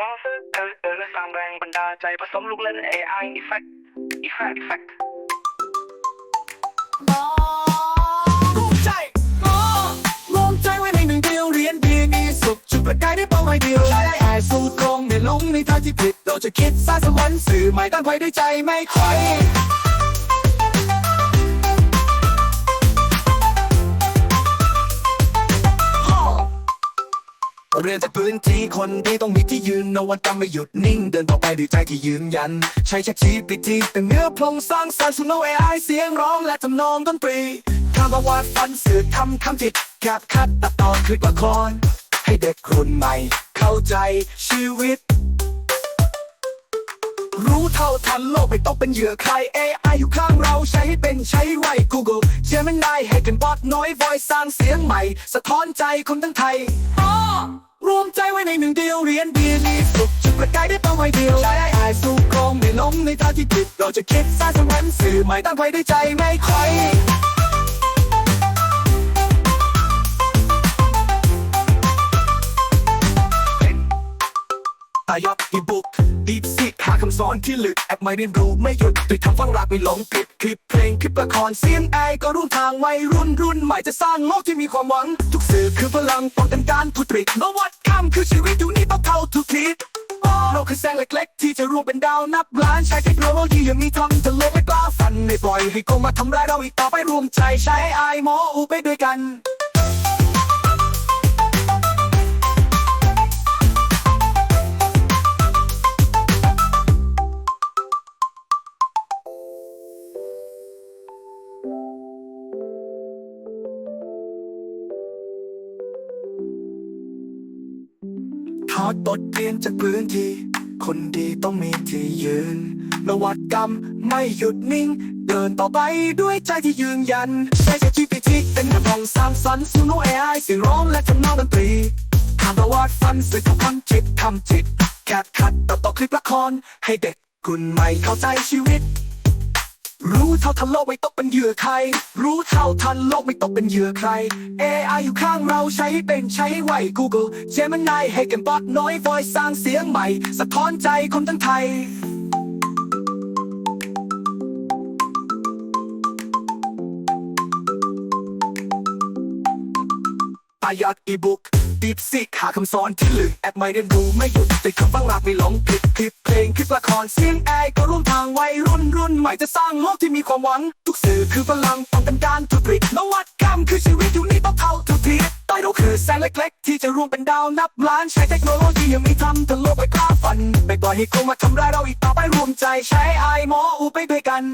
ว่าเออเออสร้างแรงบันดาลใจผสมลูกเล่น AI effect effect effect รวมใจอ๋อรวมใจไว้ในหนึ่งเดียวเรียนดีมีสุขจุดประกายได้เป้าหมายเดียวใช้แอร์สูตรตรงในหลงในทางที่ผิดเราจะคิดสร้างสวรรค์สื่อใหม่ตั้งไว้ด้วยใจไม่ค่อย เรียนจากพื้นที่คนดีต้องมีที่ยืนนวัตกรรมไม่หยุดนิ่ง เดินต่อไปด้วยใจที่ยืนยัน ใช้แค่ชีวิตที่แต่เนื้อพลงสร้างสรรค์สุนโอเอไอเสียงร้องและทำนองดนตรีคำว่าวาดฝันสื่อทำคำจิตแคบคัดตัดตอนคลิปละครให้เด็กรุ่นใหม่ เข้าใจชีวิต รู้เท่าทันโลกไม่ต้องเป็นเหยื่อใคร AI อยู่ข้างเราใช้ให้เป็นใช้ไว้ Google Gemini ให้กันบอทน้อย voice สร้างเสียงใหม่ สะท้อนใจคนทั้งไทย รวมใจไว้ในหนึ่งเดียวเรียนดีมีสุขจุดประกายได้เป้าหมายเดียวใช้ไอ้สู้คงไม่หลงในทางที่ผิดเราจะคิดสร้างสรรค์สื่อใหม่ตั้งไว้ด้วยใจไม่ค่อยอายอบอีบุ๊กดีซีหาค สอนที่ลึกแอปไม่เรียนรู้ไม่หยุดด้วยทำฟังรักไม่หลงผิดคลิปเพลงคลิปละครเสียงไอก็รุ่นทางวัยรุ่นรุ่นใหม่จะสร้างโลกที่มีความหวัง ทุกสื่อคือพลังป้องกันการทุจริตนวัตกรรมคือชีวิตอยู่นี่ต้องเท่าทุกทิศโลกคือแสงเล็กๆ ที่จะรวมเป็นดาวนับล้านใช้เทคโนโลยียังมีทำจะลกไม่กล้าฝันไม่ปล่อยให้โกงมาทำร้ายเราอีกต่อไปรวมใจใช้ไอโมอูไปด้วยกัน ถอดบทเรียนจากพื้นที่ คนดีต้องมีที่ยืนนวัตกรรมไม่หยุดนิ่ง เดินต่อไปด้วยใจที่ยืนยัน ใช้ GPT เป็นกระบอกสร้างสรรค์ซูโนเอไอเสียงร้องและทำนองดนตรีทางประวัติฟันสื่อทุกคำจิตทำจิต แคบคัดตัดต่อคลิปละคร ให้เด็กรุ่นใหม่เข้าใจชีวิต รู้เท่าทันโลกไม่ตกเป็นเหยื่อใคร รู้เท่าทันโลกไม่ตกเป็นเหยื่อใคร AI อยู่ข้างเราใช้ให้เป็นใช้ให้ไว Google Gemini ให้กันบอทน้อย voice สร้างเสียงใหม่ สะท้อนใจคนทั้งไทยอายัดอีบุ๊ก ดีฟซิหาคำสอนที่ลึกแอปไม่เรียนรู้ไม่หยุดติดคำฟังหลักไม่หลงผิดคลิปเพลงคลิปละครเสียงแอร์ก็ร่วมทางวัยรุ่นรุ่นใหม่จะสร้างโลกที่มีความหวัง ทุกสื่อคือพลังป้องกันการทุจริตนวัตกรรมคือชีวิตอยู่นี่ต้องเท่าทุกทีใต้เราคือแสงเล็กๆ ที่จะรวมเป็นดาวนับล้านใช้เทคโนโลยียังมีทำทะลกไปกล้าฝันไม่ปล่อยให้โกงมาทำร้ายเราอีกต่อไปรวมใจใช้ไอโมอูไปด้วยกัน